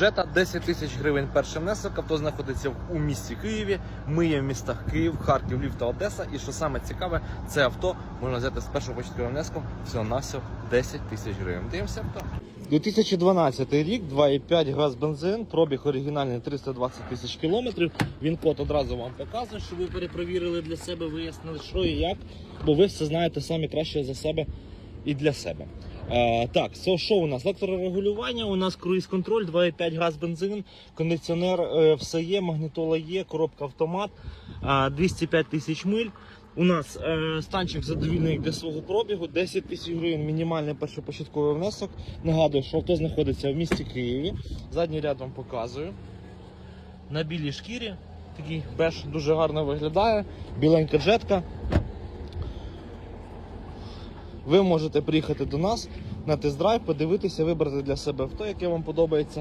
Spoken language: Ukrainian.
Жета 10 тисяч гривень перший внесок. Авто знаходиться у місті Києві. Ми є в містах Київ, Харків, Львів та Одеса. І що саме цікаве, це авто можна взяти з першого початковим внеском всього на всього 10 тисяч гривень. Дивимося авто. 2012 рік, 2,5 газ бензин, пробіг оригінальний 320 тисяч кілометрів. Він код одразу вам показує, що ви перепровірили для себе, вияснили, що і як, бо ви все знаєте самі краще за себе і для себе. Е, так, це що у нас? Електрорегулювання, у нас круїз-контроль, 2,5 газ бензин, кондиціонер, е, все є, магнітола є, коробка автомат, е, 205 тисяч миль. У нас е, станчик задовільний для свого пробігу, 10 тисяч гривень мінімальний першопочатковий внесок. Нагадую, що авто знаходиться в місті Києві. Задній ряд вам показую. На білій шкірі. Такий беж дуже гарно виглядає. Біленька джетка. Ви можете приїхати до нас на тест-драйв, подивитися, вибрати для себе авто, яке вам подобається.